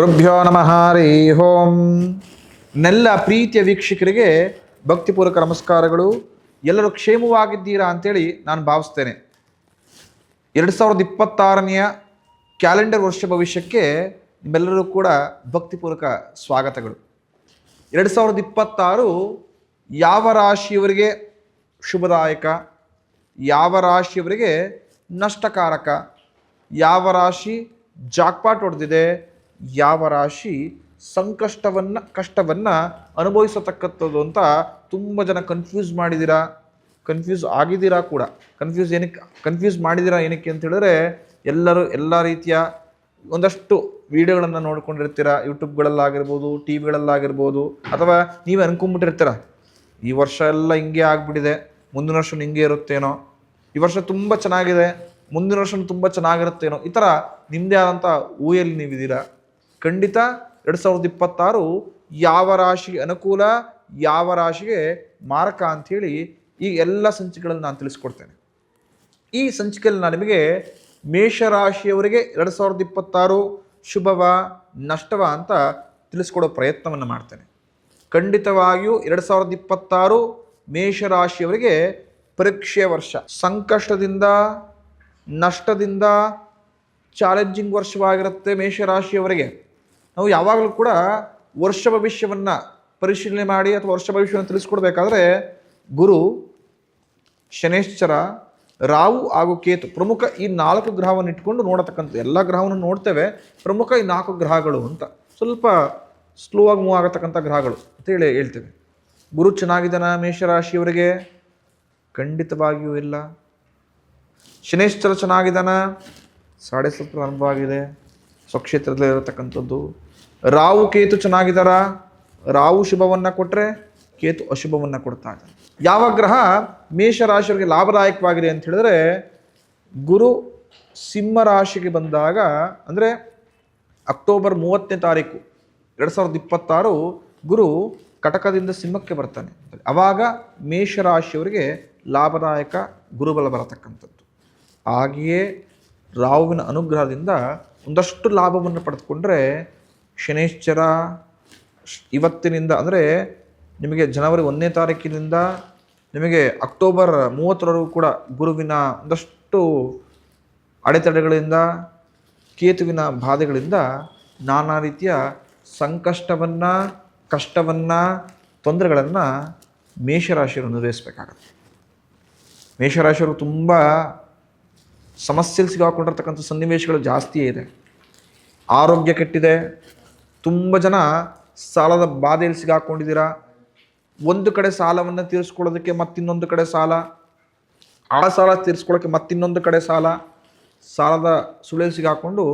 ಗುರುಭ್ಯೋ ನಮಃ, ಹರಿ ಓಂ. ನೆಲ್ಲ ಪ್ರೀತಿಯ ವೀಕ್ಷಕರಿಗೆ ಭಕ್ತಿಪೂರ್ವಕ ನಮಸ್ಕಾರಗಳು. ಎಲ್ಲರೂ ಕ್ಷೇಮವಾಗಿದ್ದೀರಾ ಅಂತೇಳಿ ನಾನು ಭಾವಿಸ್ತೇನೆ. ಎರಡು ಸಾವಿರದ ಇಪ್ಪತ್ತಾರನೆಯ ಕ್ಯಾಲೆಂಡರ್ ವರ್ಷ ಭವಿಷ್ಯಕ್ಕೆ ನಿಮ್ಮೆಲ್ಲರೂ ಕೂಡ ಭಕ್ತಿಪೂರ್ವಕ ಸ್ವಾಗತಗಳು. ಎರಡು ಸಾವಿರದ ಇಪ್ಪತ್ತಾರು ಯಾವ ರಾಶಿಯವರಿಗೆ ಶುಭದಾಯಕ? ಯಾವ ರಾಶಿಯವರಿಗೆ ನಷ್ಟಕಾರಕ? ಯಾವ ರಾಶಿ ಜಾಕ್ಪಾಟ್ ಹೊಡೆದಿದೆ? ಯಾವ ರಾಶಿ ಸಂಕಷ್ಟವನ್ನು, ಕಷ್ಟವನ್ನು ಅನುಭವಿಸತಕ್ಕಂಥದ್ದು ಅಂತ ತುಂಬ ಜನ ಕನ್ಫ್ಯೂಸ್ ಮಾಡಿದ್ದೀರಾ ಕನ್ಫ್ಯೂಸ್ ಆಗಿದ್ದೀರಾ ಕೂಡ? ಕನ್ಫ್ಯೂಸ್ ಏನಕ್ಕೆ ಕನ್ಫ್ಯೂಸ್ ಮಾಡಿದ್ದೀರಾ ಏನಕ್ಕೆ ಅಂತ ಹೇಳಿದ್ರೆ ಎಲ್ಲರೂ ಎಲ್ಲ ರೀತಿಯ ಒಂದಷ್ಟು ವಿಡಿಯೋಗಳನ್ನು ನೋಡ್ಕೊಂಡಿರ್ತೀರ? ಯೂಟ್ಯೂಬ್ಗಳಲ್ಲಾಗಿರ್ಬೋದು ಟಿ ವಿಗಳಲ್ಲಾಗಿರ್ಬೋದು ಅಥವಾ ನೀವೇ ಅನ್ಕೊಂಬಿಟ್ಟಿರ್ತೀರ ಈ ವರ್ಷ ಎಲ್ಲ ಹಿಂಗೆ ಆಗಿಬಿಟ್ಟಿದೆ, ಮುಂದಿನ ವರ್ಷ ಹಿಂಗೆ ಇರುತ್ತೇನೋ? ಈ ವರ್ಷ ತುಂಬ ಚೆನ್ನಾಗಿದೆ, ಮುಂದಿನ ವರ್ಷ ತುಂಬ ಚೆನ್ನಾಗಿರುತ್ತೇನೋ? ಈ ಥರ ನಿಮ್ಮದೇ ಆದಂಥ ಊಯಲ್ಲಿ ನೀವಿದ್ದೀರಾ? ಖಂಡಿತ ಎರಡು ಸಾವಿರದ ಇಪ್ಪತ್ತಾರು ಯಾವ ರಾಶಿಗೆ ಅನುಕೂಲ, ಯಾವ ರಾಶಿಗೆ ಮಾರಕ ಅಂಥೇಳಿ ಈ ಎಲ್ಲ ಸಂಚಿಕೆಗಳನ್ನು ನಾನು ತಿಳಿಸ್ಕೊಡ್ತೇನೆ. ಈ ಸಂಚಿಕೆಯಲ್ಲಿ ನಾನು ನಿಮಗೆ ಮೇಷರಾಶಿಯವರಿಗೆ ಎರಡು ಸಾವಿರದ ಇಪ್ಪತ್ತಾರು ಶುಭವ, ನಷ್ಟವ ಅಂತ ತಿಳಿಸ್ಕೊಡೋ ಪ್ರಯತ್ನವನ್ನು ಮಾಡ್ತೇನೆ. ಖಂಡಿತವಾಗಿಯೂ ಎರಡು ಸಾವಿರದ ಇಪ್ಪತ್ತಾರು ಮೇಷರಾಶಿಯವರಿಗೆ ಪರೀಕ್ಷೆಯ ವರ್ಷ. ಸಂಕಷ್ಟದಿಂದ, ನಷ್ಟದಿಂದ ಚಾಲೆಂಜಿಂಗ್ ವರ್ಷವಾಗಿರುತ್ತೆ ಮೇಷರಾಶಿಯವರಿಗೆ. ನಾವು ಯಾವಾಗಲೂ ಕೂಡ ವರ್ಷ ಭವಿಷ್ಯವನ್ನು ಪರಿಶೀಲನೆ ಮಾಡಿ ಅಥವಾ ವರ್ಷ ಭವಿಷ್ಯವನ್ನು ತಿಳಿಸ್ಕೊಡ್ಬೇಕಾದ್ರೆ ಗುರು, ಶನೇಶ್ಚರ ರಾವು ಹಾಗೂ ಕೇತು ಪ್ರಮುಖ ಈ ನಾಲ್ಕು ಗ್ರಹವನ್ನು ಇಟ್ಕೊಂಡು ನೋಡತಕ್ಕಂಥ ಎಲ್ಲ ಗ್ರಹವನ್ನು ನೋಡ್ತೇವೆ. ಪ್ರಮುಖ ಈ ನಾಲ್ಕು ಗ್ರಹಗಳು ಅಂತ. ಸ್ವಲ್ಪ ಸ್ಲೋ ಆಗಿ ಮೂವ್ ಆಗತಕ್ಕಂಥ ಗ್ರಹಗಳು ಅಂತ ಹೇಳಿ ಹೇಳ್ತೇವೆ. ಗುರು ಚೆನ್ನಾಗಿದ್ದಾನ ಮೇಷರಾಶಿಯವರಿಗೆ? ಖಂಡಿತವಾಗಿಯೂ ಇಲ್ಲ. ಶನೇಶ್ವರ ಚೆನ್ನಾಗಿದ್ದಾನ? ಸಾಡೆ ಸ್ವಲ್ಪ ಅನುಭವ ಆಗಿದೆ. ಸ್ವಕ್ಷೇತ್ರದಲ್ಲಿ ಇರತಕ್ಕಂಥದ್ದು. ರಾವು ಕೇತು ಚೆನ್ನಾಗಿದ್ದಾರ ರಾವು ಶುಭವನ್ನು ಕೊಟ್ಟರೆ ಕೇತು ಅಶುಭವನ್ನು ಕೊಡ್ತಾ ಯಾವ ಗ್ರಹ ಮೇಷರಾಶಿಯವರಿಗೆ ಲಾಭದಾಯಕವಾಗಿದೆ ಅಂತ ಹೇಳಿದ್ರೆ, ಗುರು ಸಿಂಹರಾಶಿಗೆ ಬಂದಾಗ, ಅಂದರೆ ಅಕ್ಟೋಬರ್ ಮೂವತ್ತನೇ ತಾರೀಕು ಎರಡು ಸಾವಿರದ ಇಪ್ಪತ್ತಾರು ಗುರು ಕಟಕದಿಂದ ಸಿಂಹಕ್ಕೆ ಬರ್ತಾನೆ. ಅವಾಗ ಮೇಷರಾಶಿಯವರಿಗೆ ಲಾಭದಾಯಕ ಗುರುಬಲ ಬರತಕ್ಕಂಥದ್ದು. ಹಾಗೆಯೇ ರಾಹುವಿನ ಅನುಗ್ರಹದಿಂದ ಒಂದಷ್ಟು ಲಾಭವನ್ನು ಪಡೆದುಕೊಂಡ್ರೆ ಶನೇಶ್ಚರ ಇವತ್ತಿನಿಂದ ಅಂದರೆ ನಿಮಗೆ ಜನವರಿ ಒಂದನೇ ತಾರೀಕಿನಿಂದ ನಿಮಗೆ ಅಕ್ಟೋಬರ್ ಮೂವತ್ತರವರೆಗೂ ಕೂಡ ಗುರುವಿನ ಒಂದಷ್ಟು ಅಡೆತಡೆಗಳಿಂದ, ಕೇತುವಿನ ಬಾಧೆಗಳಿಂದ ನಾನಾ ರೀತಿಯ ಸಂಕಷ್ಟವನ್ನು, ಕಷ್ಟವನ್ನು, ತೊಂದರೆಗಳನ್ನು ಮೇಷರಾಶಿಯವರು ನಿರ್ವಹಿಸಬೇಕಾಗತ್ತೆ ಮೇಷರಾಶಿಯವರು ತುಂಬ ಸಮಸ್ಯೆಯಲ್ಲಿ ಸಿಗಾಕೊಂಡಿರ್ತಕ್ಕಂಥ ಸನ್ನಿವೇಶಗಳು ಜಾಸ್ತಿಯೇ ಇದೆ. ಆರೋಗ್ಯ ಕೆಟ್ಟಿದೆ. ತುಂಬ ಜನ ಸಾಲದ ಬಾಧೆಯಲ್ಲಿ ಸಿಗಾಕೊಂಡಿದ್ದೀರಾ ಒಂದು ಕಡೆ ಸಾಲವನ್ನು ತೀರಿಸ್ಕೊಳ್ಳೋದಕ್ಕೆ ಮತ್ತಿನ್ನೊಂದು ಕಡೆ ಸಾಲ. ಆ ಸಾಲ ತೀರಿಸ್ಕೊಳ್ಳೋಕ್ಕೆ ಮತ್ತಿನ್ನೊಂದು ಕಡೆ ಸಾಲ. ಸಾಲದ ಸುಳಿಯಲ್ಲಿ ಸಿಗಾಕೊಂಡು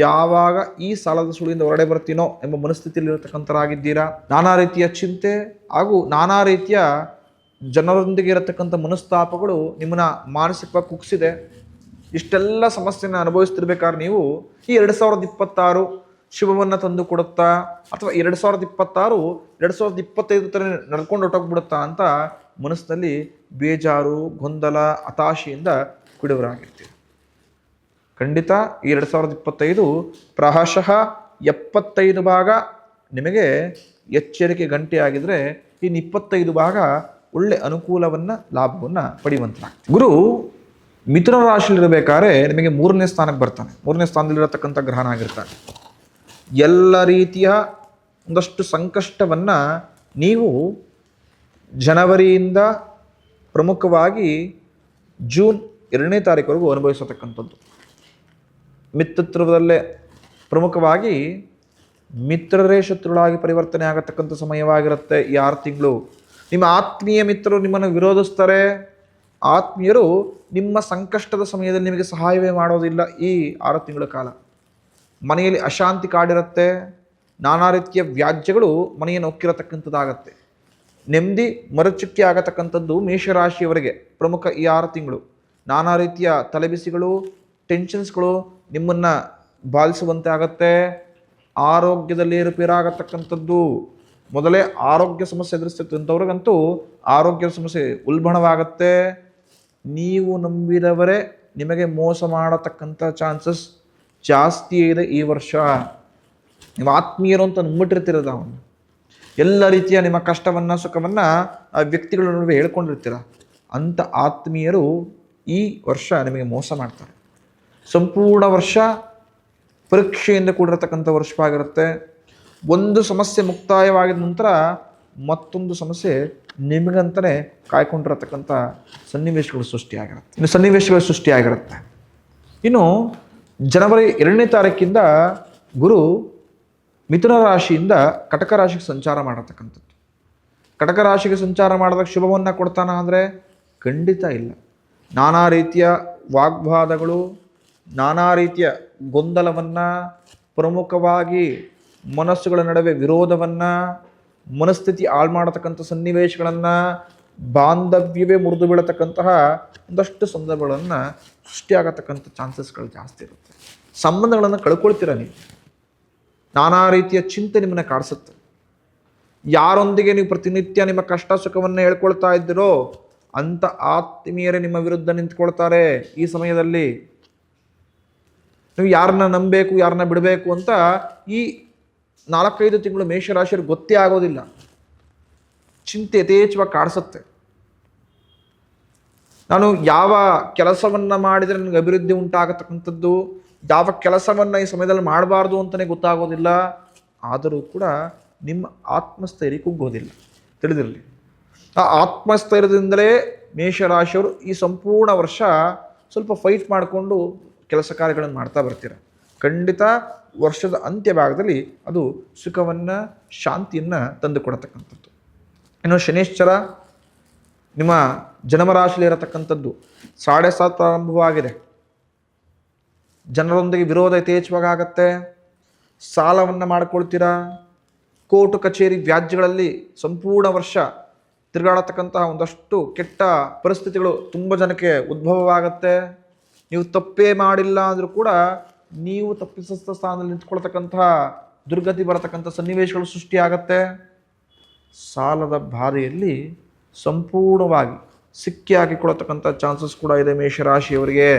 ಯಾವಾಗ ಈ ಸಾಲದ ಸುಳಿಯಿಂದ ಹೊರಡೆ ಬರ್ತೀನೋ ಎಂಬ ಮನಸ್ಥಿತಿಯಲ್ಲಿರತಕ್ಕಂಥರಾಗಿದ್ದೀರಾ ನಾನಾ ರೀತಿಯ ಚಿಂತೆ ಹಾಗೂ ನಾನಾ ರೀತಿಯ ಜನರೊಂದಿಗೆ ಇರತಕ್ಕಂಥ ಮನಸ್ತಾಪಗಳು ನಿಮ್ಮನ್ನ ಮಾನಸಿಕವಾಗಿ ಕುಗ್ಸಿದೆ. ಇಷ್ಟೆಲ್ಲ ಸಮಸ್ಯೆನ ಅನುಭವಿಸ್ತಿರ್ಬೇಕಾದ್ರೆ ನೀವು ಈ ಎರಡು ಸಾವಿರದ ಇಪ್ಪತ್ತಾರು ಶುಭವನ್ನು ತಂದು ಕೊಡುತ್ತಾ ಅಥವಾ ಎರಡು ಸಾವಿರದ ಇಪ್ಪತ್ತಾರು, ಎರಡು ಸಾವಿರದ ಇಪ್ಪತ್ತೈದು ಥರ ನಡ್ಕೊಂಡು ಹೊಟ್ಟೋಗ್ಬಿಡುತ್ತಾ ಅಂತ ಮನಸ್ಸಿನಲ್ಲಿ ಬೇಜಾರು, ಗೊಂದಲ, ಹತಾಶೆಯಿಂದ ಕುಡಿಯವರಾಗಿರ್ತೀವಿ ಖಂಡಿತ ಈ ಎರಡು ಸಾವಿರದ ಇಪ್ಪತ್ತೈದು ಪ್ರಹಶಃ ಎಪ್ಪತ್ತೈದು ಭಾಗ ನಿಮಗೆ ಎಚ್ಚರಿಕೆ ಗಂಟೆ ಆಗಿದ್ರೆ ಇನ್ನು ಇಪ್ಪತ್ತೈದು ಭಾಗ ಒಳ್ಳೆ ಅನುಕೂಲವನ್ನು, ಲಾಭವನ್ನು ಪಡೆಯುವಂತಾಗ್ತದೆ ಗುರು ಮಿಥುನ ರಾಶಿಯಲ್ಲಿರಬೇಕಾದ್ರೆ ನಿಮಗೆ ಮೂರನೇ ಸ್ಥಾನಕ್ಕೆ ಬರ್ತಾನೆ. ಮೂರನೇ ಸ್ಥಾನದಲ್ಲಿರತಕ್ಕಂಥ ಗ್ರಹಣ ಆಗಿರ್ತಾನೆ. ಎಲ್ಲ ರೀತಿಯ ಒಂದಷ್ಟು ಸಂಕಷ್ಟವನ್ನು ನೀವು ಜನವರಿಯಿಂದ ಪ್ರಮುಖವಾಗಿ ಜೂನ್ ಎರಡನೇ ತಾರೀಕುವರೆಗೂ ಅನುಭವಿಸತಕ್ಕಂಥದ್ದು. ಮಿತ್ರತ್ವದಲ್ಲೇ ಪ್ರಮುಖವಾಗಿ ಮಿತ್ರರೇ ಶತ್ರುಗಳಾಗಿ ಪರಿವರ್ತನೆ ಆಗತಕ್ಕಂಥ ಸಮಯವಾಗಿರುತ್ತೆ ಈ ಆರು ತಿಂಗಳು. ನಿಮ್ಮ ಆತ್ಮೀಯ ಮಿತ್ರರು ನಿಮ್ಮನ್ನು ವಿರೋಧಿಸ್ತಾರೆ. ಆತ್ಮೀಯರು ನಿಮ್ಮ ಸಂಕಷ್ಟದ ಸಮಯದಲ್ಲಿ ನಿಮಗೆ ಸಹಾಯವೇ ಮಾಡೋದಿಲ್ಲ ಈ ಆರು ತಿಂಗಳ ಕಾಲ. ಮನೆಯಲ್ಲಿ ಅಶಾಂತಿ ಕಾಡಿರುತ್ತೆ, ನಾನಾ ರೀತಿಯ ವ್ಯಾಜ್ಯಗಳು ಮನೆಯನ್ನು ಒಕ್ಕಿರತಕ್ಕಂಥದ್ದಾಗತ್ತೆ ನೆಮ್ಮದಿ, ಮರಚುಕ್ಕಿ ಆಗತಕ್ಕಂಥದ್ದು ಮೇಷರಾಶಿಯವರಿಗೆ ಪ್ರಮುಖ ಈ ಆರು ತಿಂಗಳು. ನಾನಾ ರೀತಿಯ ತಲೆಬಿಸಿಗಳು ಟೆನ್ಷನ್ಸ್ಗಳು ನಿಮ್ಮನ್ನು ಬಾಲಿಸುವಂತೆ ಆಗತ್ತೆ. ಆರೋಗ್ಯದಲ್ಲಿ ಏರುಪೇರಾಗತಕ್ಕಂಥದ್ದು ಮೊದಲೇ ಆರೋಗ್ಯ ಸಮಸ್ಯೆ ಎದುರಿಸ್ತಕ್ಕಂಥವ್ರಿಗಂತೂ ಆರೋಗ್ಯ ಸಮಸ್ಯೆ ಉಲ್ಬಣವಾಗತ್ತೆ. ನೀವು ನಂಬಿದವರೇ ನಿಮಗೆ ಮೋಸ ಮಾಡತಕ್ಕಂಥ ಚಾನ್ಸಸ್ ಜಾಸ್ತಿ ಇದೆ ಈ ವರ್ಷ. ನಿಮ್ಮ ಆತ್ಮೀಯರು ಅಂತ ನಂಬಿಟ್ಟಿರ್ತಿರೋದು ಅವನು. ಎಲ್ಲ ರೀತಿಯ ನಿಮ್ಮ ಕಷ್ಟವನ್ನು, ಸುಖವನ್ನು ಆ ವ್ಯಕ್ತಿಗಳ ನಡುವೆ ಹೇಳ್ಕೊಂಡಿರ್ತೀರ. ಅಂಥ ಆತ್ಮೀಯರು ಈ ವರ್ಷ ನಿಮಗೆ ಮೋಸ ಮಾಡ್ತಾರೆ. ಸಂಪೂರ್ಣ ವರ್ಷ ಪರೀಕ್ಷೆಯಿಂದ ಕೂಡಿರತಕ್ಕಂಥ ವರ್ಷವಾಗಿರುತ್ತೆ. ಒಂದು ಸಮಸ್ಯೆ ಮುಕ್ತಾಯವಾಗಿದ ನಂತರ ಮತ್ತೊಂದು ಸಮಸ್ಯೆ ನಿಮಗಂತಲೇ ಕಾಯ್ಕೊಂಡಿರತಕ್ಕಂಥ ಸನ್ನಿವೇಶಗಳು ಸೃಷ್ಟಿಯಾಗಿರುತ್ತೆ. ಇನ್ನು ಸನ್ನಿವೇಶಗಳು ಸೃಷ್ಟಿಯಾಗಿರುತ್ತೆ. ಇನ್ನು ಜನವರಿ ಎರಡನೇ ತಾರೀಕಿಂದ ಗುರು ಮಿಥುನ ರಾಶಿಯಿಂದ ಕಟಕ ರಾಶಿಗೆ ಸಂಚಾರ ಮಾಡತಕ್ಕಂಥದ್ದು ಕಟಕ ರಾಶಿಗೆ ಸಂಚಾರ ಮಾಡಿದಾಗ ಶುಭವನ್ನು ಕೊಡ್ತಾನ ಅಂದರೆ ಖಂಡಿತ ಇಲ್ಲ. ನಾನಾ ರೀತಿಯ ವಾಗ್ವಾದಗಳು, ನಾನಾ ರೀತಿಯ ಗೊಂದಲವನ್ನು, ಪ್ರಮುಖವಾಗಿ ಮನಸ್ಸುಗಳ ನಡುವೆ ವಿರೋಧವನ್ನು ಮನಸ್ಥಿತಿ ಹಾಳು ಮಾಡತಕ್ಕಂಥ ಸನ್ನಿವೇಶಗಳನ್ನು ಬಾಂಧವ್ಯವೇ ಮುರಿದು ಬೀಳತಕ್ಕಂತಹ ಒಂದಷ್ಟು ಸಂದರ್ಭಗಳನ್ನು ಸೃಷ್ಟಿಯಾಗತಕ್ಕಂಥ ಚಾನ್ಸಸ್ಗಳು ಜಾಸ್ತಿ ಇರುತ್ತೆ. ಸಂಬಂಧಗಳನ್ನು ಕಳ್ಕೊಳ್ತೀರ ನೀವು. ನಾನಾ ರೀತಿಯ ಚಿಂತೆ ನಿಮ್ಮನ್ನು ಕಾಡಿಸುತ್ತೆ. ಯಾರೊಂದಿಗೆ ನೀವು ಪ್ರತಿನಿತ್ಯ ನಿಮ್ಮ ಕಷ್ಟ ಸುಖವನ್ನು ಹೇಳ್ಕೊಳ್ತಾ ಇದ್ದೀರೋ ಅಂಥ ಆತ್ಮೀಯರೇ ನಿಮ್ಮ ವಿರುದ್ಧ ನಿಂತ್ಕೊಳ್ತಾರೆ ಈ ಸಮಯದಲ್ಲಿ. ನೀವು ಯಾರನ್ನ ನಂಬಬೇಕು, ಯಾರನ್ನ ಬಿಡಬೇಕು ಅಂತ ಈ ನಾಲ್ಕೈದು ತಿಂಗಳು ಮೇಷರಾಶಿಯವ್ರಿಗೆ ಗೊತ್ತೇ ಆಗೋದಿಲ್ಲ. ಚಿಂತೆ ಯಥೇಚ್ಛವಾಗಿ ಕಾಡಿಸುತ್ತೆ. ನಾನು ಯಾವ ಕೆಲಸವನ್ನು ಮಾಡಿದರೆ ನನಗೆ ಅಭಿವೃದ್ಧಿ ಉಂಟಾಗತಕ್ಕಂಥದ್ದು, ಯಾವ ಕೆಲಸವನ್ನು ಈ ಸಮಯದಲ್ಲಿ ಮಾಡಬಾರ್ದು ಅಂತಲೇ ಗೊತ್ತಾಗೋದಿಲ್ಲ. ಆದರೂ ಕೂಡ ನಿಮ್ಮ ಆತ್ಮಸ್ಥೈರ್ಯ ಕುಗ್ಗೋದಿಲ್ಲ. ತಿಳಿದಿರಲಿ. ಆ ಆತ್ಮಸ್ಥೈರ್ಯದಿಂದಲೇ ಮೇಷರಾಶಿಯವರು ಈ ಸಂಪೂರ್ಣ ವರ್ಷ ಸ್ವಲ್ಪ ಫೈಟ್ ಮಾಡಿಕೊಂಡು ಕೆಲಸ ಕಾರ್ಯಗಳನ್ನು ಮಾಡ್ತಾ ಬರ್ತೀರ. ಖಂಡಿತ ವರ್ಷದ ಅಂತ್ಯ ಭಾಗದಲ್ಲಿ ಅದು ಸುಖವನ್ನು, ಶಾಂತಿಯನ್ನು ತಂದು ಕೊಡತಕ್ಕಂಥದ್ದು ಇನ್ನು ಶನೇಶ್ವರ ನಿಮ್ಮ ಜನ್ಮರಾಶಿಯಲ್ಲಿ ಇರತಕ್ಕಂಥದ್ದು ಸಾಡೆ ಸಾತ್ ಪ್ರಾರಂಭವಾಗಿದೆ. ಜನರೊಂದಿಗೆ ವಿರೋಧ ಯಥೇಚ್ಛವಾಗತ್ತೆ ಸಾಲವನ್ನು ಮಾಡಿಕೊಳ್ತೀರಾ? ಕೋರ್ಟು, ಕಚೇರಿ, ವ್ಯಾಜ್ಯಗಳಲ್ಲಿ ಸಂಪೂರ್ಣ ವರ್ಷ ತಿರುಗಾಡತಕ್ಕಂತಹ ಒಂದಷ್ಟು ಕೆಟ್ಟ ಪರಿಸ್ಥಿತಿಗಳು ತುಂಬ ಜನಕ್ಕೆ ಉದ್ಭವವಾಗತ್ತೆ. ನೀವು ತಪ್ಪೇ ಮಾಡಿಲ್ಲ ಅಂದರೂ ಕೂಡ ನೀವು ತಪ್ಪಿಸಸ್ಥ ಸ್ಥಾನದಲ್ಲಿ ನಿಂತ್ಕೊಳ್ತಕ್ಕಂಥ ದುರ್ಗತಿ ಬರತಕ್ಕಂಥ ಸನ್ನಿವೇಶಗಳು ಸೃಷ್ಟಿಯಾಗತ್ತೆ. ಸಾಲದ ಬಾಧೆಯಲ್ಲಿ ಸಂಪೂರ್ಣವಾಗಿ ಸಿಕ್ಕಿ ಹಾಕಿಕೊಳ್ಳತಕ್ಕಂಥ ಚಾನ್ಸಸ್ ಕೂಡ ಇದೆ ಮೇಷರಾಶಿಯವರಿಗೆ.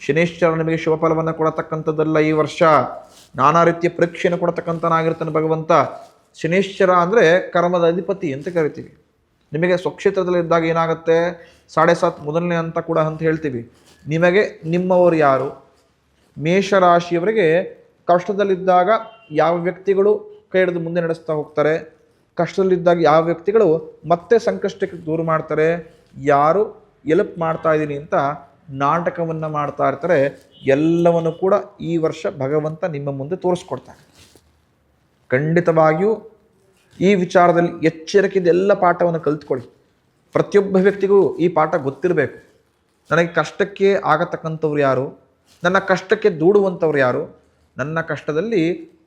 ಶನೇಶ್ವರ ನಿಮಗೆ ಶುಭ ಫಲವನ್ನು ಕೊಡತಕ್ಕಂಥದ್ದಲ್ಲ ಈ ವರ್ಷ. ನಾನಾ ರೀತಿಯ ಪರೀಕ್ಷೆಯನ್ನು ಕೊಡತಕ್ಕಂಥನಾಗಿರ್ತಾನೆ ಭಗವಂತ. ಶನೇಶ್ವರ ಅಂದರೆ ಕರ್ಮದ ಅಧಿಪತಿ ಅಂತ ಕರಿತೀವಿ. ನಿಮಗೆ ಸ್ವಕ್ಷೇತ್ರದಲ್ಲಿ ಇದ್ದಾಗ ಏನಾಗುತ್ತೆ? ಸಾಡೆ ಸಾತ್ ಮೊದಲನೇ ಅಂತ ಕೂಡ ಅಂತ ಹೇಳ್ತೀವಿ. ನಿಮಗೆ ನಿಮ್ಮವರು ಯಾರು? ಮೇಷರಾಶಿಯವರಿಗೆ ಕಷ್ಟದಲ್ಲಿದ್ದಾಗ ಯಾವ ವ್ಯಕ್ತಿಗಳು ಕೈ ಹಿಡಿದು ಮುಂದೆ ನಡೆಸ್ತಾ ಹೋಗ್ತಾರೆ? ಕಷ್ಟದಲ್ಲಿದ್ದಾಗ ಯಾವ ವ್ಯಕ್ತಿಗಳು ಮತ್ತೆ ಸಂಕಷ್ಟಕ್ಕೆ ದೂರ ಮಾಡ್ತಾರೆ? ಯಾರು ಎಲ್ಪ್ ಮಾಡ್ತಾ ಇದ್ದೀನಿ ಅಂತ ನಾಟಕವನ್ನು ಮಾಡ್ತಾ ಇರ್ತಾರೆ. ಎಲ್ಲವನ್ನು ಕೂಡ ಈ ವರ್ಷ ಭಗವಂತ ನಿಮ್ಮ ಮುಂದೆ ತೋರಿಸ್ಕೊಡ್ತಾರೆ. ಖಂಡಿತವಾಗಿಯೂ ಈ ವಿಚಾರದಲ್ಲಿ ಎಚ್ಚರಿಕೆಯಿಂದ ಎಲ್ಲ ಪಾಠವನ್ನು ಕಲಿತ್ಕೊಳ್ಳಿ. ಪ್ರತಿಯೊಬ್ಬ ವ್ಯಕ್ತಿಗೂ ಈ ಪಾಠ ಗೊತ್ತಿರಬೇಕು. ನನಗೆ ಕಷ್ಟಕ್ಕೆ ಆಗತಕ್ಕಂಥವ್ರು ಯಾರು? ನನ್ನ ಕಷ್ಟಕ್ಕೆ ದೂಡುವಂಥವ್ರು ಯಾರು? ನನ್ನ ಕಷ್ಟದಲ್ಲಿ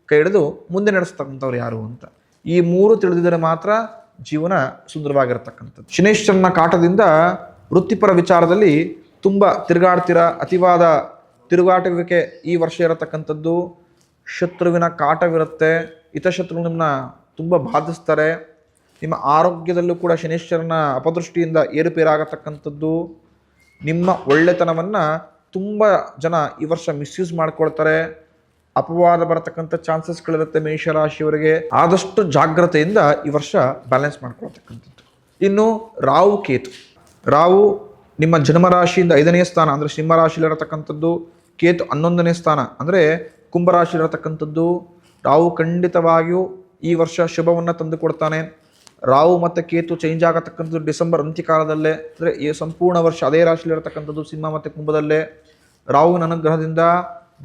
ಕೈ ಹಿಡಿದು ಮುಂದೆ ನಡೆಸ್ತಕ್ಕಂಥವ್ರು ಯಾರು ಅಂತ. ಈ ಮೂರು ತಿಳಿದಿದ್ದರೆ ಮಾತ್ರ ಜೀವನ ಸುಂದರವಾಗಿರತಕ್ಕಂಥದ್ದು. ಶನೇಶ್ವರನ ಕಾಟದಿಂದ ವೃತ್ತಿಪರ ವಿಚಾರದಲ್ಲಿ ತುಂಬ ತಿರುಗಾಡ್ತಿರ? ಅತಿವಾದ ತಿರುಗಾಟುವಿಕೆ ಈ ವರ್ಷ ಇರತಕ್ಕಂಥದ್ದು ಶತ್ರುವಿನ ಕಾಟವಿರುತ್ತೆ. ಹಿತಶತ್ರು ನಿಮ್ಮನ್ನ ತುಂಬ ಬಾಧಿಸ್ತಾರೆ. ನಿಮ್ಮ ಆರೋಗ್ಯದಲ್ಲೂ ಕೂಡ ಶನೇಶ್ವರನ ಅಪದೃಷ್ಟಿಯಿಂದ ಏರುಪೇರಾಗತಕ್ಕಂಥದ್ದು. ನಿಮ್ಮ ಒಳ್ಳೆತನವನ್ನು ತುಂಬ ಜನ ಈ ವರ್ಷ ಮಿಸ್ಯೂಸ್ ಮಾಡ್ಕೊಳ್ತಾರೆ. ಅಪವಾದ ಬರತಕ್ಕಂಥ ಚಾನ್ಸಸ್ಗಳಿರುತ್ತೆ ಮೇಷರಾಶಿಯವರಿಗೆ ಆದಷ್ಟು ಜಾಗ್ರತೆಯಿಂದ ಈ ವರ್ಷ ಬ್ಯಾಲೆನ್ಸ್ ಮಾಡ್ಕೊಳ್ತಕ್ಕಂಥದ್ದು. ಇನ್ನು ರಾವು ಕೇತು. ರಾವು ನಿಮ್ಮ ಜನ್ಮರಾಶಿಯಿಂದ ಐದನೇ ಸ್ಥಾನ, ಅಂದರೆ ಸಿಂಹರಾಶಿಯಲ್ಲಿರತಕ್ಕಂಥದ್ದು ಕೇತು ಹನ್ನೊಂದನೇ ಸ್ಥಾನ, ಅಂದರೆ ಕುಂಭರಾಶಿಯಲ್ಲಿರತಕ್ಕಂಥದ್ದು ರಾವು ಖಂಡಿತವಾಗಿಯೂ ಈ ವರ್ಷ ಶುಭವನ್ನು ತಂದು ರಾವು ಮತ್ತು ಕೇತು ಚೇಂಜ್ ಆಗತಕ್ಕಂಥದ್ದು ಡಿಸೆಂಬರ್ ಅಂತ್ಯಕಾಲದಲ್ಲೇ, ಅಂದರೆ ಈ ಸಂಪೂರ್ಣ ವರ್ಷ ಅದೇ ರಾಶಿಯಲ್ಲಿರತಕ್ಕಂಥದ್ದು ಸಿಂಹ ಮತ್ತು ಕುಂಭದಲ್ಲೇ. ರಾಹುವಿನ ಅನುಗ್ರಹದಿಂದ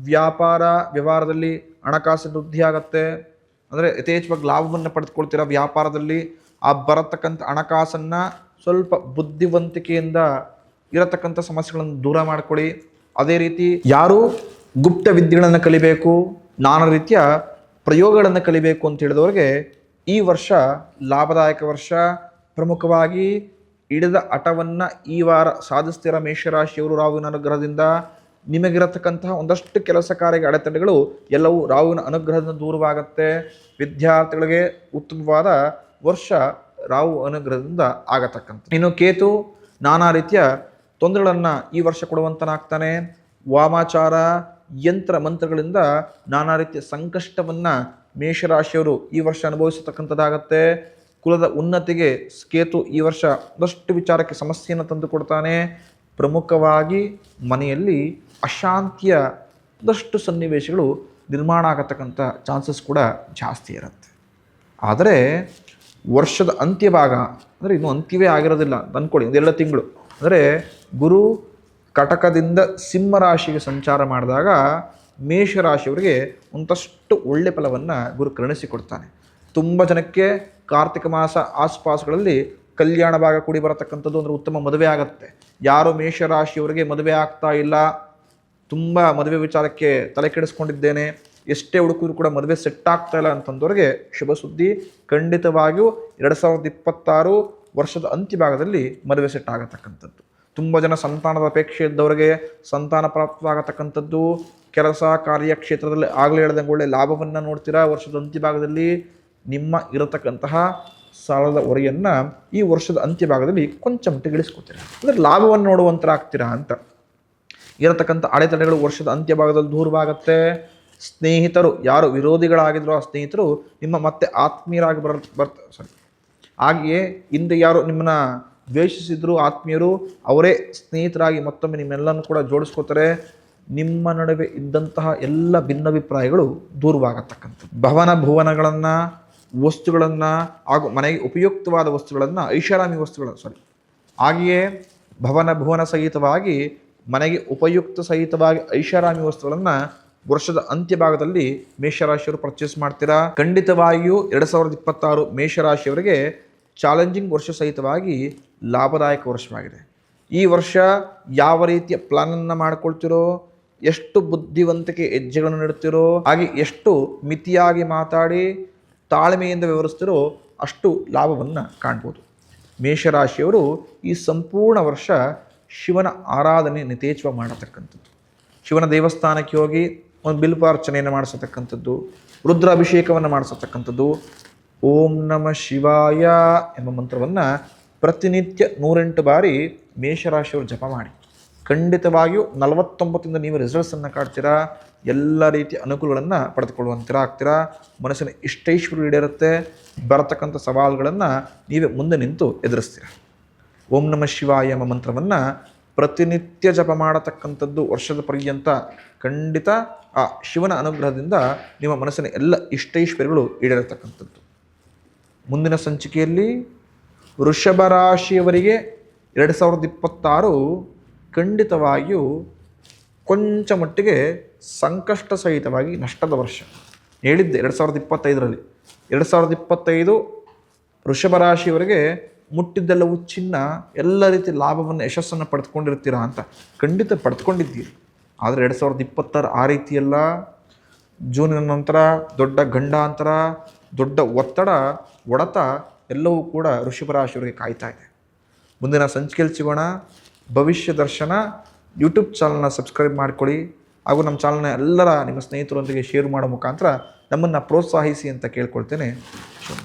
ವ್ಯಾಪಾರ ವ್ಯವಹಾರದಲ್ಲಿ ಹಣಕಾಸಿನ ವೃದ್ಧಿ ಆಗತ್ತೆ. ಅಂದರೆ ಯಥೇಚ್ಛವಾಗಿ ಲಾಭವನ್ನು ಪಡೆದುಕೊಳ್ತೀರ ವ್ಯಾಪಾರದಲ್ಲಿ. ಆ ಬರತಕ್ಕಂಥ ಹಣಕಾಸನ್ನು ಸ್ವಲ್ಪ ಬುದ್ಧಿವಂತಿಕೆಯಿಂದ ಇರತಕ್ಕಂಥ ಸಮಸ್ಯೆಗಳನ್ನು ದೂರ ಮಾಡಿಕೊಳ್ಳಿ. ಅದೇ ರೀತಿ ಯಾರು ಗುಪ್ತ ವಿದ್ಯೆಗಳನ್ನು ಕಲಿಬೇಕು, ನಾನಾ ರೀತಿಯ ಪ್ರಯೋಗಗಳನ್ನು ಕಲಿಬೇಕು ಅಂತ ಹೇಳಿದವರಿಗೆ ಈ ವರ್ಷ ಲಾಭದಾಯಕ ವರ್ಷ. ಪ್ರಮುಖವಾಗಿ ಹಿಡಿದ ಹಠವನ್ನು ಈ ವಾರ ಸಾಧಿಸ್ತಿರ ಮೇಷರಾಶಿಯವರು ರಾಹುವಿನ ಅನುಗ್ರಹದಿಂದ. ನಿಮಗಿರತಕ್ಕಂತಹ ಒಂದಷ್ಟು ಕೆಲಸ ಕಾರ್ಯ ಅಡೆತಡೆಗಳು ಎಲ್ಲವೂ ರಾಹುವಿನ ಅನುಗ್ರಹದಿಂದ ದೂರವಾಗತ್ತೆ. ವಿದ್ಯಾರ್ಥಿಗಳಿಗೆ ಉತ್ತಮವಾದ ವರ್ಷ ರಾಹು ಅನುಗ್ರಹದಿಂದ ಆಗತಕ್ಕಂಥ ಇನ್ನು ಕೇತು ನಾನಾ ರೀತಿಯ ತೊಂದರೆಗಳನ್ನು ಈ ವರ್ಷ ಕೊಡುವಂತನಾಗ್ತಾನೆ. ವಾಮಾಚಾರ, ಯಂತ್ರ ಮಂತ್ರಗಳಿಂದ ನಾನಾ ರೀತಿಯ ಸಂಕಷ್ಟವನ್ನು ಮೇಷರಾಶಿಯವರು ಈ ವರ್ಷ ಅನುಭವಿಸತಕ್ಕಂಥದ್ದಾಗತ್ತೆ. ಕುಲದ ಉನ್ನತಿಗೆ ಕೇತು ಈ ವರ್ಷ ಒಂದಷ್ಟು ವಿಚಾರಕ್ಕೆ ಸಮಸ್ಯೆಯನ್ನು ತಂದು ಕೊಡ್ತಾನೆ. ಪ್ರಮುಖವಾಗಿ ಮನೆಯಲ್ಲಿ ಅಶಾಂತಿಯ ಒಂದಷ್ಟು ಸನ್ನಿವೇಶಗಳು ನಿರ್ಮಾಣ ಆಗತಕ್ಕಂಥ ಚಾನ್ಸಸ್ ಕೂಡ ಜಾಸ್ತಿ ಇರುತ್ತೆ. ಆದರೆ ವರ್ಷದ ಅಂತ್ಯಭಾಗ ಅಂದರೆ ಇನ್ನೂ ಅಂತ್ಯವೇ ಆಗಿರೋದಿಲ್ಲ ಅಂದ್ಕೊಳ್ಳಿ ಒಂದೆರಡು ತಿಂಗಳು. ಅಂದರೆ ಗುರು ಕಟಕದಿಂದ ಸಿಂಹರಾಶಿಗೆ ಸಂಚಾರ ಮಾಡಿದಾಗ ಮೇಷರಾಶಿಯವರಿಗೆ ಒಂದಷ್ಟು ಒಳ್ಳೆ ಫಲವನ್ನು ಗುರು ಕರುಣಿಸಿಕೊಡ್ತಾನೆ ತುಂಬ ಜನಕ್ಕೆ ಕಾರ್ತಿಕ ಮಾಸ ಆಸ್ಪಾಸ್ಗಳಲ್ಲಿ ಕಲ್ಯಾಣ ಭಾಗ ಕೂಡಿ ಬರತಕ್ಕಂಥದ್ದು ಅಂದರೆ ಉತ್ತಮ ಮದುವೆ ಆಗುತ್ತೆ. ಯಾರು ಮೇಷರಾಶಿಯವರಿಗೆ ಮದುವೆ ಆಗ್ತಾ ಇಲ್ಲ, ತುಂಬ ಮದುವೆ ವಿಚಾರಕ್ಕೆ ತಲೆ ಕೆಡಿಸ್ಕೊಂಡಿದ್ದೇನೆ, ಎಷ್ಟೇ ಹುಡುಕರು ಕೂಡ ಮದುವೆ ಸೆಟ್ ಆಗ್ತಾ ಇಲ್ಲ ಅಂತಂದವ್ರಿಗೆ ಶುಭ ಸುದ್ದಿ. ಖಂಡಿತವಾಗಿಯೂ ಎರಡು ಸಾವಿರದ ಇಪ್ಪತ್ತಾರು ವರ್ಷದ ಅಂತ್ಯಭಾಗದಲ್ಲಿ ಮದುವೆ ಸೆಟ್ ಆಗತಕ್ಕಂಥದ್ದು. ತುಂಬ ಜನ ಸಂತಾನದ ಅಪೇಕ್ಷೆ ಇದ್ದವರಿಗೆ ಸಂತಾನ ಪ್ರಾಪ್ತವಾಗತಕ್ಕಂಥದ್ದು. ಕೆಲಸ ಕಾರ್ಯಕ್ಷೇತ್ರದಲ್ಲಿ ಆಗಲೇ ಹೇಳ್ದಂಗೆ ಒಳ್ಳೆ ಲಾಭವನ್ನು ನೋಡ್ತೀರಾ? ವರ್ಷದ ಅಂತ್ಯಭಾಗದಲ್ಲಿ ನಿಮ್ಮ ಇರತಕ್ಕಂತಹ ಸಾಲದ ಹೊರೆಯನ್ನು ಈ ವರ್ಷದ ಅಂತ್ಯಭಾಗದಲ್ಲಿ ಕೊಂಚ ಮಟ್ಟಿಗೆ ಇಳಿಸ್ಕೊತೀರಾ? ಅಂದರೆ ಲಾಭವನ್ನು ನೋಡುವಂತರಾಗ್ತೀರಾ ಅಂತ. ಇರತಕ್ಕಂಥ ಅಡೆತಡೆಗಳು ವರ್ಷದ ಅಂತ್ಯಭಾಗದಲ್ಲಿ ದೂರವಾಗತ್ತೆ. ಸ್ನೇಹಿತರು, ಯಾರು ವಿರೋಧಿಗಳಾಗಿದ್ರು ಆ ಸ್ನೇಹಿತರು ನಿಮ್ಮ ಮತ್ತೆ ಆತ್ಮೀಯರಾಗಿ ಬರ ಬರ್ತ ಸಾರಿ ಹಾಗೆಯೇ ಹಿಂದೆ ಯಾರು ನಿಮ್ಮನ್ನು ದ್ವೇಷಿಸಿದ್ರು ಆತ್ಮೀಯರು, ಅವರೇ ಸ್ನೇಹಿತರಾಗಿ ಮತ್ತೊಮ್ಮೆ ನಿಮ್ಮೆಲ್ಲನೂ ಕೂಡ ಜೋಡಿಸ್ಕೋತಾರೆ. ನಿಮ್ಮ ನಡುವೆ ಇದ್ದಂತಹ ಎಲ್ಲ ಭಿನ್ನಾಭಿಪ್ರಾಯಗಳು ದೂರವಾಗತಕ್ಕಂಥದ್ದು. ಭವನ ಭುವನಗಳನ್ನು, ವಸ್ತುಗಳನ್ನು, ಹಾಗೂ ಮನೆಗೆ ಉಪಯುಕ್ತವಾದ ವಸ್ತುಗಳನ್ನು, ಐಷಾರಾಮಿ ವಸ್ತುಗಳನ್ನು ಸಾರಿ ಹಾಗೆಯೇ ಭವನ ಭುವನ ಸಹಿತವಾಗಿ, ಮನೆಗೆ ಉಪಯುಕ್ತ ಸಹಿತವಾಗಿ ಐಷಾರಾಮಿ ವಸ್ತುಗಳನ್ನು ವರ್ಷದ ಅಂತ್ಯ ಅಂತ್ಯಭಾಗದಲ್ಲಿ ಮೇಷರಾಶಿಯವರು ಪರ್ಚೇಸ್ ಮಾಡ್ತೀರಾ? ಖಂಡಿತವಾಗಿಯೂ ಎರಡು ಸಾವಿರದ ಇಪ್ಪತ್ತಾರು ಮೇಷರಾಶಿಯವರಿಗೆ ಚಾಲೆಂಜಿಂಗ್ ವರ್ಷ ಸಹಿತವಾಗಿ ಲಾಭದಾಯಕ ವರ್ಷವಾಗಿದೆ. ಈ ವರ್ಷ ಯಾವ ರೀತಿಯ ಪ್ಲಾನನ್ನು ಮಾಡ್ಕೊಳ್ತಿರೋ ಎಷ್ಟು ಬುದ್ಧಿವಂತಿಕೆ ಹೆಜ್ಜೆಗಳನ್ನು ನೀಡುತ್ತೀರೋ ಹಾಗೆ ಎಷ್ಟು ಮಿತಿಯಾಗಿ ಮಾತಾಡಿ ತಾಳ್ಮೆಯಿಂದ ವಿವರಿಸ್ತಿರೋ ಅಷ್ಟು ಲಾಭವನ್ನು ಕಾಣ್ಬೋದು. ಮೇಷರಾಶಿಯವರು ಈ ಸಂಪೂರ್ಣ ವರ್ಷ ಶಿವನ ಆರಾಧನೆ ನಿತೇಜ್ವ ಮಾಡತಕ್ಕಂಥದ್ದು. ಶಿವನ ದೇವಸ್ಥಾನಕ್ಕೆ ಹೋಗಿ ಒಂದು ಬಿಲ್ಪಾರ್ಚನೆಯನ್ನು ಮಾಡಿಸತಕ್ಕಂಥದ್ದು, ರುದ್ರಾಭಿಷೇಕವನ್ನು ಮಾಡಿಸತಕ್ಕಂಥದ್ದು, ಓಂ ನಮ ಶಿವಾಯ ಎಂಬ ಮಂತ್ರವನ್ನು ಪ್ರತಿನಿತ್ಯ ನೂರೆಂಟು ಬಾರಿ ಮೇಷರಾಶಿಯವರು ಜಪ ಮಾಡಿ. ಖಂಡಿತವಾಗಿಯೂ ನಲವತ್ತೊಂಬತ್ತರಿಂದ ನೀವು ರಿಸಲ್ಟ್ಸನ್ನು ಕಾಡ್ತೀರಾ? ಎಲ್ಲ ರೀತಿಯ ಅನುಕೂಲಗಳನ್ನು ಪಡೆದುಕೊಳ್ಳುವಂತಿರ, ಆಗ್ತೀರಾ? ಮನಸ್ಸಿನ ಇಷ್ಟೈಶ್ವರ್ಯ ಈಡೇರುತ್ತೆ. ಬರತಕ್ಕಂಥ ಸವಾಲುಗಳನ್ನು ನೀವೇ ಮುಂದೆ ನಿಂತು ಎದುರಿಸ್ತೀರ? ಓಂ ನಮ ಶಿವಾಯ ಎಂಬ ಮಂತ್ರವನ್ನು ಪ್ರತಿನಿತ್ಯ ಜಪ ಮಾಡತಕ್ಕಂಥದ್ದು ವರ್ಷದ ಪರ್ಯಂತ ಖಂಡಿತ ಆ ಶಿವನ ಅನುಗ್ರಹದಿಂದ ನಿಮ್ಮ ಮನಸ್ಸಿನ ಎಲ್ಲ ಇಷ್ಟೈಶ್ವರ್ಯಗಳು ಈಡೇರತಕ್ಕಂಥದ್ದು. ಮುಂದಿನ ಸಂಚಿಕೆಯಲ್ಲಿ ವೃಷಭ ರಾಶಿಯವರಿಗೆ ಎರಡು ಸಾವಿರದ ಇಪ್ಪತ್ತಾರು ಖಂಡಿತವಾಗಿಯೂ ಕೊಂಚ ಮಟ್ಟಿಗೆ ಸಂಕಷ್ಟ ಸಹಿತವಾಗಿ ನಷ್ಟದ ವರ್ಷ. ಹೇಳಿದ್ದೆ ಎರಡು ಸಾವಿರದ ಇಪ್ಪತ್ತೈದರಲ್ಲಿ. ಎರಡು ಸಾವಿರದ ಇಪ್ಪತ್ತೈದು ವೃಷಭ ರಾಶಿಯವರಿಗೆ ಮುಟ್ಟಿದ್ದೆಲ್ಲವೂ ಚಿನ್ನ, ಎಲ್ಲ ರೀತಿ ಲಾಭವನ್ನು, ಯಶಸ್ಸನ್ನು ಪಡೆದುಕೊಂಡಿರ್ತೀರಾ ಅಂತ ಖಂಡಿತ ಪಡೆದುಕೊಂಡಿದ್ದೀರಿ. ಆದರೆ ಎರಡು ಸಾವಿರದ ಇಪ್ಪತ್ತಾರು ಆ ರೀತಿಯೆಲ್ಲ. ಜೂನಿನ ನಂತರ ದೊಡ್ಡ ಗಂಡಾಂತರ, ದೊಡ್ಡ ಒತ್ತಡ, ಒಡೆತ ಎಲ್ಲವೂ ಕೂಡ ವೃಷಭ ರಾಶಿಯವರಿಗೆ ಕಾಯ್ತಾ ಇದೆ. ಮುಂದಿನ ಸಂಚಿಕೆಯಲ್ಲಿ ಸಿಗೋಣ. ಭವಿಷ್ಯ ದರ್ಶನ ಯೂಟ್ಯೂಬ್ ಚಾನಲ್ನ ಸಬ್ಸ್ಕ್ರೈಬ್ ಮಾಡ್ಕೊಳ್ಳಿ. ಹಾಗೂ ನಮ್ಮ ಚಾನಲ್ನ ಎಲ್ಲರ ನಿಮ್ಮ ಸ್ನೇಹಿತರೊಂದಿಗೆ ಶೇರ್ ಮಾಡೋ ಮುಖಾಂತರ ನಮ್ಮನ್ನು ಪ್ರೋತ್ಸಾಹಿಸಿ ಅಂತ ಕೇಳ್ಕೊಳ್ತೇನೆ. ಶುಭ